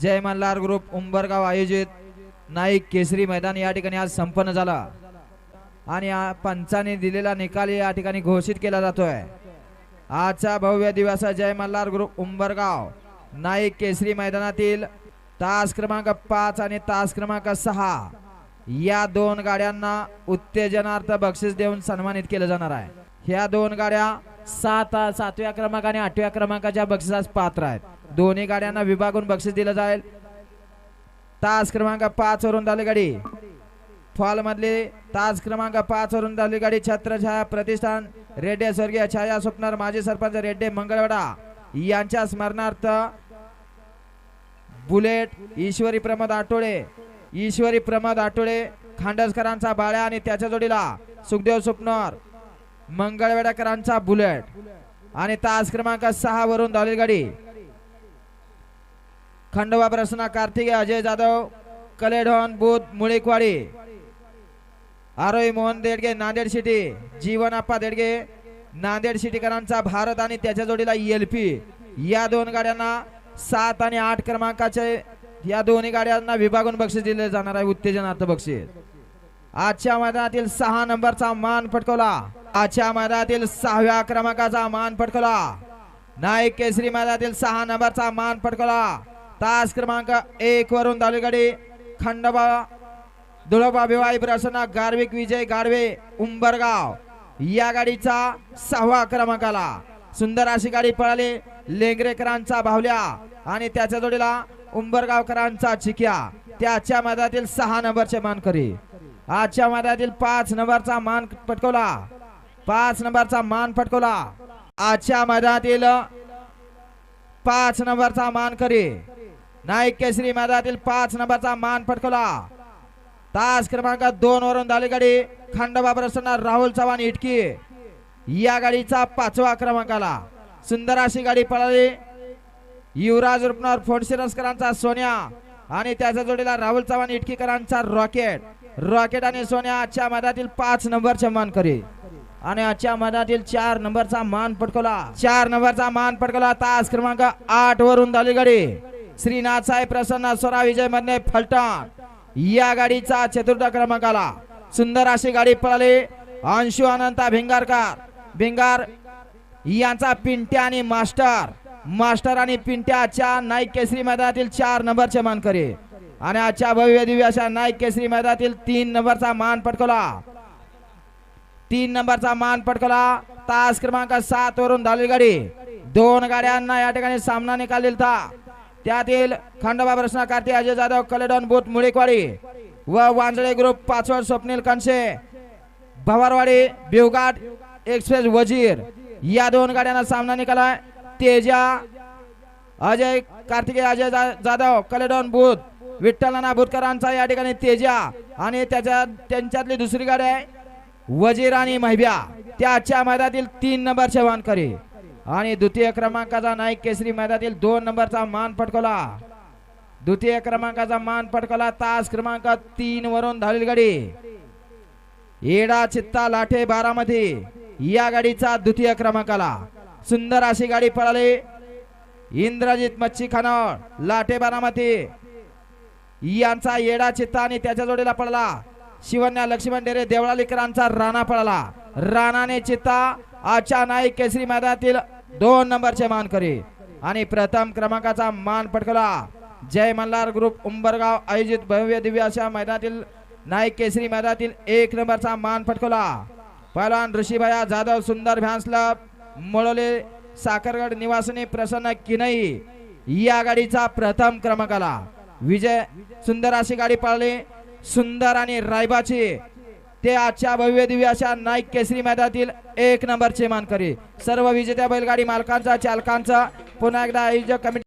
जय Malhar group Umbergaon आयोजित नाईक केसरी मैदान या ठिकाणी आज संपन्न झाला. आणि पंचाने दिलेला निकाल या ठिकाणी घोषित केला जातोय. आजचा भव्य दिवस जय मल्हार ग्रुप उंबरगाव नाईक केसरी मैदानातील तास क्रमांक पाच आणि तास क्रमांक सहा या दोन गाड्यांना उत्तेजनार्थ बक्षीस देऊन सन्मानित केलं जाणार आहे. ह्या दोन गाड्या सात सातव्या क्रमांक आणि आठव्या क्रमांकाच्या बक्षिसास पात्र आहेत. दोन्ही गाड्यांना विभागून बक्षीस दिलं जाईल. तास क्रमांक पाच वरून झाली गाडी. फॉल मधली तास क्रमांक पाच वरून झाली गाडी. छत्रछाया प्रतिष्ठान रेड्डे स्वर्गीय छाया स्वप्नार माजी सरपंच रेड्डे मंगळवडा यांच्या स्मरणार्थ बुलेट ईश्वरी प्रमोद आठोळे ईश्वरी प्रमोद आठोळे खांडसकरांचा बाळ्या आणि त्याच्या जोडीला सुखदेव सुपनर मंगळवेडाकरांचा बुलेट आणि तास क्रमांक सहा वरून धावली गाडी. खंडोबा प्रसन्न कार्तिक अजय जाधव कलेढोन बुध मुळीकवाडी आरोही मोहन देडगे नांदेड सिटी जीवन आप्पा देडगे नांदेड सिटीकरांचा भारत आणि त्याच्या जोडीला एल पी या दोन गाड्यांना सात आणि आठ क्रमांकाचे या दोन्ही गाड्यांना विभागून बक्षीस दिले जाणार आहे उत्तेजनार्थ बक्षीस. आजच्या मैदानातील सहा नंबरचा मान पटकवला. आजच्या मैदानातील सहाव्या क्रमांकाचा मान पटकवला. नाईक केसरी मैदानातील सहा नंबरचा मान पटकवला. तास क्रमांक एक वरून धावली गाडी खंडोबा धुळोबा भिवाई प्रसन्न गार्विक विजय गाडवे उंबरगाव. या गाडीचा सहावा क्रमांकाला सुंदर अशी गाडी पळाली. लेंगरेकरांचा भावल्या आणि त्याच्या जोडीला उंबरगावकरांचा चिक्या त्याच्या मधातील सहा नंबरचे मानकरी. आजच्या मधातील पाच नंबरचा मान पटकवला. पाच नंबरचा मान पटकवला. आजच्या मधातील पाच नंबरचा मानकरी नाईक केसरी मैदानातील पाच नंबरचा मान पटकवला. तास क्रमांक दोन वरून झाली गाडी खंडोबा प्रसन्न राहुल चव्हाण इटकी. या गाडीचा पाचवा क्रमांकाला सुंदर अशी गाडी पळाली. युवराज रुपनर फोडशिरसकरांचा सोन्या आणि त्याच्या जोडीला राहुल चव्हाण इटकीकरांचा रॉकेट. रॉकेट आणि सोन्या आजच्या मैदानातील पाच नंबरचे मान करी. आणि आजच्या मैदानातील चार नंबरचा मान पटकवला. चार नंबरचा मान पटकवला. तास क्रमांक आठ वरून झाली गाडी श्रीनाथ साहेब प्रसन्न स्वरा विजय मधने फलटण. या गाडीचा चतुर्थ क्रमांक आला सुंदर अशी गाडी पळाली. अंशु अनंता भिंगारकर. भिंगार यांचा पिंट्या आणि मास्टर. मास्टर आणि पिंट्याच्या नाईक केसरी मैदानातील चार नंबरचे मानकरी. आणि आजच्या भव्य दिव्य अशा नाईक केसरी मैदानातील तीन नंबरचा मान पटकवला. तीन नंबरचा मान पटकवला. तास क्रमांक सात वरून धावली गाडी. दोन गाड्यांना या ठिकाणी सामना निकाल दिलता. त्यातील खंडोबा प्रश्न कार्ती अजय जाधव कलेडॉन बुथ मुळेकवाडी व वांजळे ग्रुप पाचवड स्वप्नील कणसे भवारवाडी बिवघाट एक्सप्रेस वजीर. या दोन गाड्यांना सामना निकाला तेजा अजय कार्तिके अजय जाधव कलेडॉन बुथ विठ्ठलना नाना बुतकरांचा या ठिकाणी तेजा आणि त्याच्या त्यांच्यातली दुसरी गाडी आहे वजीर आणि महिब्या. त्याच्या मैदानातील तीन नंबरचे वानकरी आणि द्वितीय क्रमांकाचा नाईक केसरी मैदानातील दोन नंबरचा मान पटकवला. द्वितीय क्रमांकाचा मान पटकवला. तास क्रमांक तीन वरून धावलेली गाडी. येडा चित्ता लाठे बारामती या गाडीचा द्वितीय क्रमांकाला. सुंदर अशी गाडी पळाली. इंद्रजित मच्छी खानावळ लाठे बारामती. यांचा येडा चित्ता आणि त्याच्या जोडीला पडला शिवन्या लक्ष्मण डेरे देवळालीकरांचा राणा पळाला. राणाने चित्ता आजच्या नाईक केसरी मैदानातील दोन नंबरचे मानकरी आणि प्रथम क्रमांकाचा मान पटकला जय मल्हार ग्रुप उंबरगाव आयोजित भव्य दिव्य अशा मैदानातील नाईक केसरी मैदानातील एक नंबरचा मान पटकवला. पहलवान ऋषीभया जाधव सुंदर भ्यासला मळोले साखरगड निवासनी प्रसन्न किनई या गाडीचा प्रथम क्रमांकाला. विजय सुंदर अशी गाडी पाळली. सुंदर आणि रायबाची ते आजच्या भव्य दिव्य अशा नाईक केसरी मैदानातील एक नंबरचे मानकरी. सर्व विजेत्या बैलगाडी मालकांचा चालकांचा पुन्हा एकदा आयोजक कमिटी